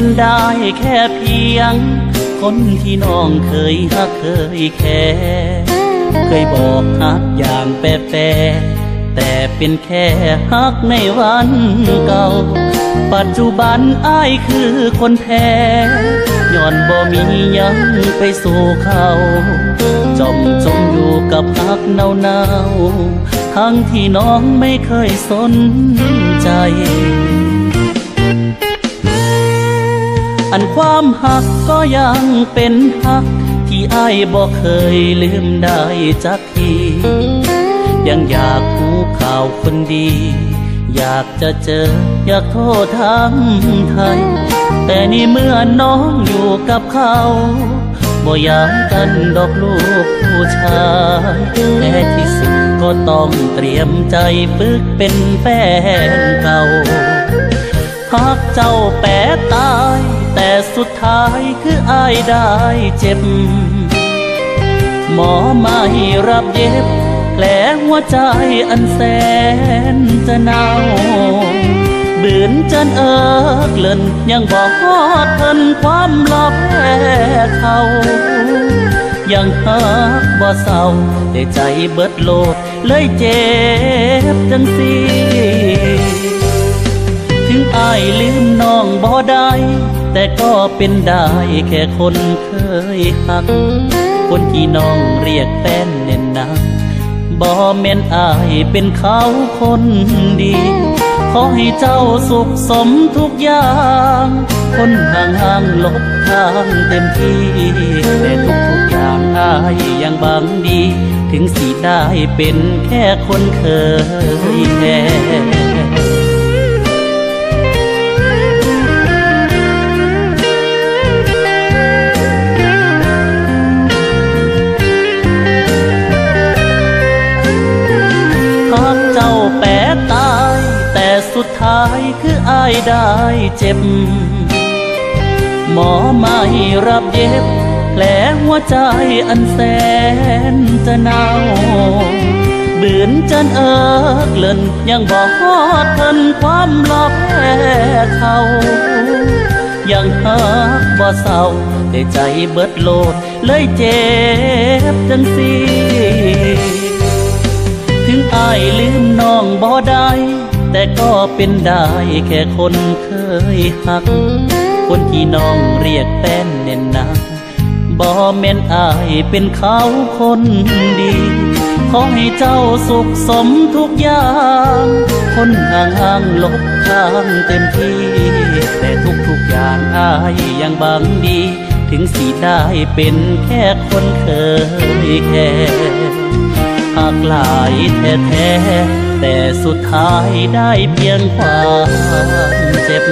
เป็นได้แค่เพียง คนที่น้องเคยฮักเคยแค่เคยบอกฮักอย่างแปรแปรแต่เป็นแค่ฮักในวันเก่า ปัจจุบันอายคือคนแพ้ย้อนบ่มียังไปสู่เขาจมจมอยู่กับฮักเนาเนาทั้งที่น้องไม่เคยสนใจ อันความหักก็ยังเป็นหัก ที่อ้ายบอกเคยลืมได้จักที ยังอยากหูข่าวคนดี อยากจะเจออยากโทษทำไทย แต่นี่เมื่อน้องอยู่กับเขาบ่อยากกันดอกลูกผู้ชายแต่ที่สุดก็ต้องเตรียมใจปึกเป็นแฟนเก่าหากเจ้าแปรตา สุดท้ายคืออายได้เจ็บ หมอไม่รับเย็บ แผลหัวใจอันแสนจะหนาวบืนจันเอิกเลินยังบอกฮอดเพิ่นความลอกแพ้เขายังหักบ่เศร้าแต่ใจเบิดโลดเลยเจ็บจังสีถึงอายลืมน้องบ่ได้ แต่ก็เป็นได้แค่คนเคยหัก คนที่น้องเรียกแฟนเน่นนาบ่แม่นอายเป็นเขาคนดี ขอให้เจ้าสุขสมทุกอย่าง คนห่างห่างๆหลบทางเต็มที่ แต่ทุกทุกๆอย่างอายยังบังดี ถึงสิได้เป็นแค่คนเคยแค่ายได้เจ็บ หมอไม่รับเย็บ แผลหัวใจอันแสนจะหนาวบืนจันเอิกเลินยังบอกฮอดเพิ่นความหลอแพ้เขายังหักบ่เศร้าแต่ใจเบิดโลด เลยเจ็บจังสีถึงอายลืมน้องบ่ได้ แต่ก็เป็นได้แค่คนเคยหัก คนที่น้องเรียกแฟนเน่นนาบ่แม่นอายเป็นเขาคนดี ขอให้เจ้าสุขสมทุกอย่าง คนห่างห่างลบทางเต็มที่ แต่ทุกทุกอย่างอายยังบังดี ถึงสีได้เป็นแค่คนเคยแค่หากหลายแท้ แต่สุดท้ายได้เพียงความเจ็บ